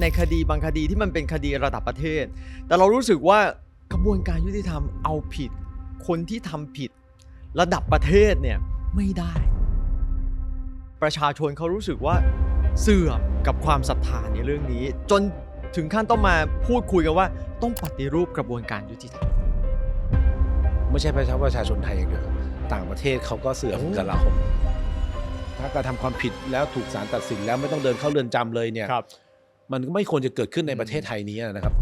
ในคดีบางคดีที่มันเป็นคดีระดับประเทศ แต่เรารู้สึกว่ากระบวนการยุติธรรมเอาผิด คนที่ทำผิด ระดับประเทศเนี่ยไม่ได้ ประชาชนเขารู้สึกว่าเสื่อมกับความศรัทธาในเรื่องนี้ จนถึงขั้นต้องมาพูดคุยกันว่า ต้องปฏิรูปกระบวนการยุติธรรมไม่ใช่ประชาประชาชนไทยอย่างเดียวครับต่างประเทศเขาก็เสื่อมโอ้กับเราถ้ากระทำความผิดแล้วถูกศาลตัดสินแล้วไม่ต้องเดินเข้าเรือนจำเลยเนี่ยครับ มันก็ไม่ควรจะเกิดขึ้นในประเทศไทยนี้นะครับ